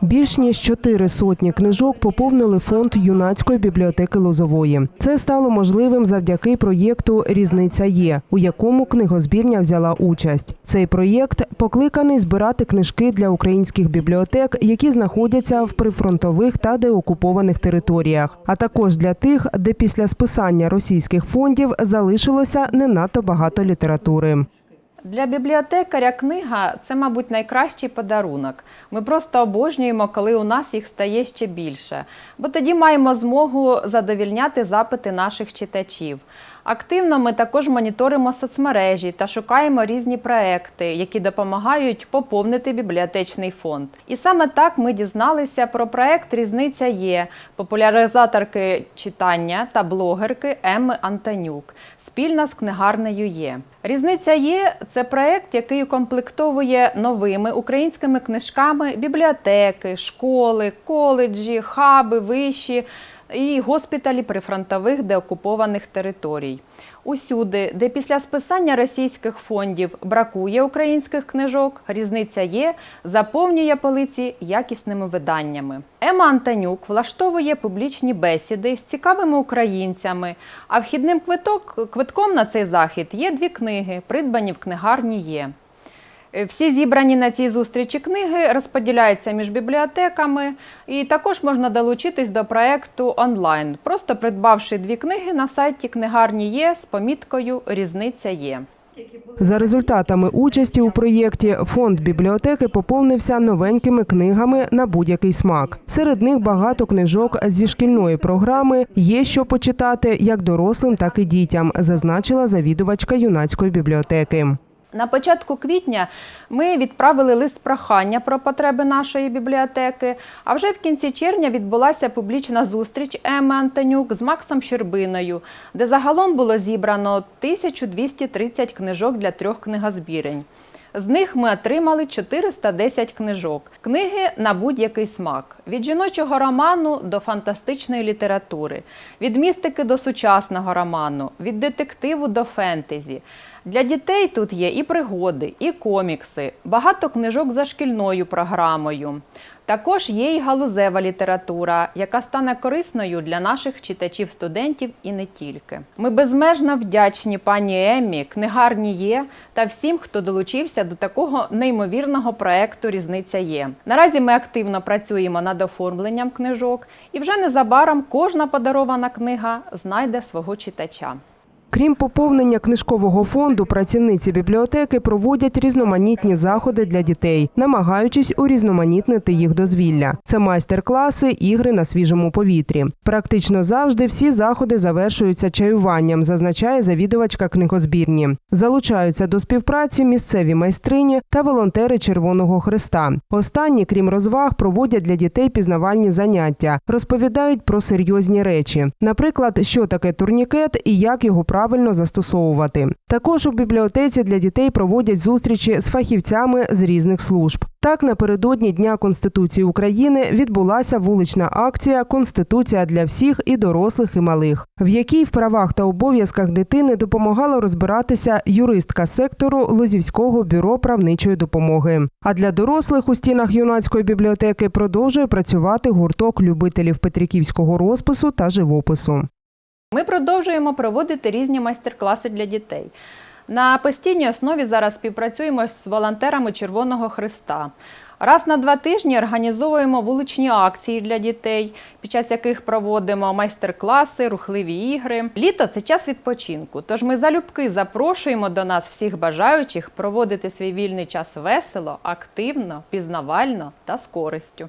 Більш ніж чотири сотні книжок поповнили фонд юнацької бібліотеки Лозової. Це стало можливим завдяки проєкту Різниця є, у якому книгозбірня взяла участь. Цей проєкт покликаний збирати книжки для українських бібліотек, які знаходяться в прифронтових та деокупованих територіях, а також для тих, де після списання російських фондів залишилося не надто багато літератури. Для бібліотекаря книга це, мабуть, найкращий подарунок. Ми просто обожнюємо, коли у нас їх стає ще більше, бо тоді маємо змогу задовільняти запити наших читачів. Активно ми також моніторимо соцмережі та шукаємо різні проекти, які допомагають поповнити бібліотечний фонд. І саме так ми дізналися про проект Різниця є популяризаторки читання та блогерки Емми Антонюк спільно з книгарнею є. Різниця є це проект, який укомплектовує новими українськими книжками бібліотеки, школи, коледжі, хаби, виші і госпіталі прифронтових деокупованих територій. Усюди, де після списання російських фондів бракує українських книжок, різниця є, заповнює полиці якісними виданнями. Ема Антонюк влаштовує публічні бесіди з цікавими українцями. А вхідним квиток, квитком на цей захід є дві книги, придбані в книгарні є. Е, Всі зібрані на цій зустрічі книги розподіляються між бібліотеками, і також можна долучитись до проекту онлайн, просто придбавши дві книги на сайті книгарні є з поміткою Різниця є. За результатами участі у проєкті фонд бібліотеки поповнився новенькими книгами на будь-який смак. Серед них багато книжок зі шкільної програми є що почитати як дорослим, так і дітям, зазначила завідувачка юнацької бібліотеки. На початку квітня ми відправили лист прохання про потреби нашої бібліотеки. А вже в кінці червня відбулася публічна зустріч Еми Антонюк з Максом Щербиною, де загалом було зібрано 1230 книжок для трьох книгозбірень. З них ми отримали 410 книжок. Книги на будь-який смак: від жіночого роману до фантастичної літератури, від містики до сучасного роману, від детективу до фентезі. Для дітей тут є і пригоди, і комікси, багато книжок за шкільною програмою. Також є і галузева література, яка стане корисною для наших читачів-студентів і не тільки. Ми безмежно вдячні пані Еммі, книгарні є та всім, хто долучився до такого неймовірного проекту Різниця є. Наразі ми активно працюємо над оформленням книжок, і вже незабаром кожна подарована книга знайде свого читача. Крім поповнення книжкового фонду, працівниці бібліотеки проводять різноманітні заходи для дітей, намагаючись урізноманітнити їх дозвілля. Це майстер-класи, ігри на свіжому повітрі. Практично завжди всі заходи завершуються чаюванням, зазначає завідувачка книгозбірні. Залучаються до співпраці місцеві майстрині та волонтери Червоного Христа. Останні, крім розваг, проводять для дітей пізнавальні заняття, розповідають про серйозні речі, наприклад, що таке турнікет і як його правильно застосовувати. Також у бібліотеці для дітей проводять зустрічі з фахівцями з різних служб. Так, напередодні Дня Конституції України відбулася вулична акція Конституція для всіх і дорослих, і малих, в якій в правах та обов'язках дитини допомагала розбиратися юристка сектору Лозівського бюро правничої допомоги. А для дорослих у стінах юнацької бібліотеки продовжує працювати гурток любителів петриківського розпису та живопису. Ми продовжуємо проводити різні майстер-класи для дітей. На постійній основі зараз співпрацюємо з волонтерами Червоного Христа. Раз на два тижні організовуємо вуличні акції для дітей, під час яких проводимо майстер-класи, рухливі ігри. Літо це час відпочинку. Тож ми залюбки запрошуємо до нас всіх бажаючих проводити свій вільний час весело, активно, пізнавально та з користю.